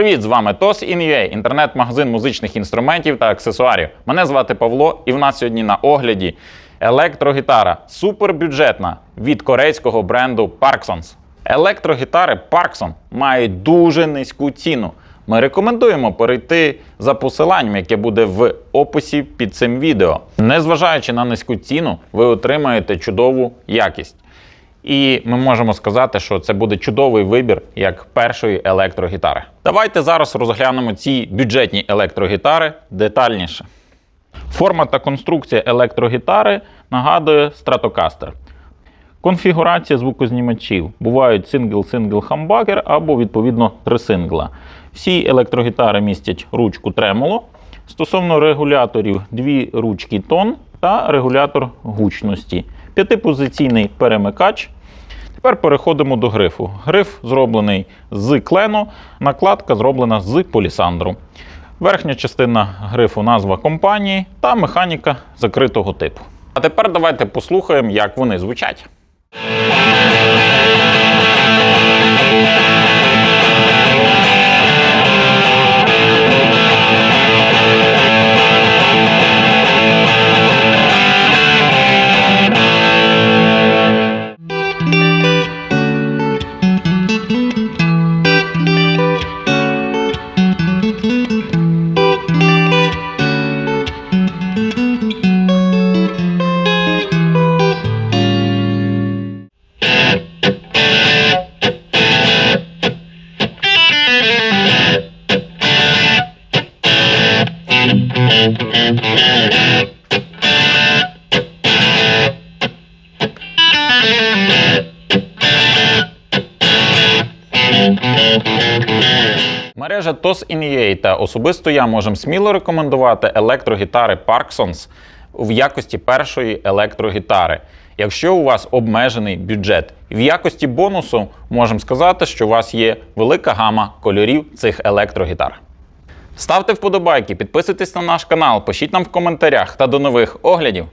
Привіт, з вами TOS In.ua, інтернет-магазин музичних інструментів та аксесуарів. Мене звати Павло, і в нас сьогодні на огляді електрогітара супербюджетна від корейського бренду Parksons. Електрогітари Parkson мають дуже низьку ціну. Ми рекомендуємо перейти за посиланням, яке буде в описі під цим відео. Незважаючи на низьку ціну, ви отримаєте чудову якість. І ми можемо сказати, що це буде чудовий вибір як першої електрогітари. Давайте зараз розглянемо ці бюджетні електрогітари детальніше. Форма та конструкція електрогітари нагадує Stratocaster. Конфігурація звукознімачів бувають сингл-сингл хамбакер або відповідно три сингла. Всі електрогітари містять ручку тремоло. Стосовно регуляторів, дві ручки тон та регулятор гучності. П'ятипозиційний перемикач. Тепер переходимо до грифу. Гриф зроблений з клено, накладка зроблена з полісандру. Верхня частина грифу назва компанії та механіка закритого типу. А тепер давайте послухаємо, як вони звучать. Мережа TOS In.ua та особисто я можемо сміло рекомендувати електрогітари Parksons в якості першої електрогітари. Якщо у вас обмежений бюджет, в якості бонусу можемо сказати, що у вас є велика гама кольорів цих електрогітар. Ставте вподобайки, підписуйтесь на наш канал, пишіть нам в коментарях та до нових оглядів.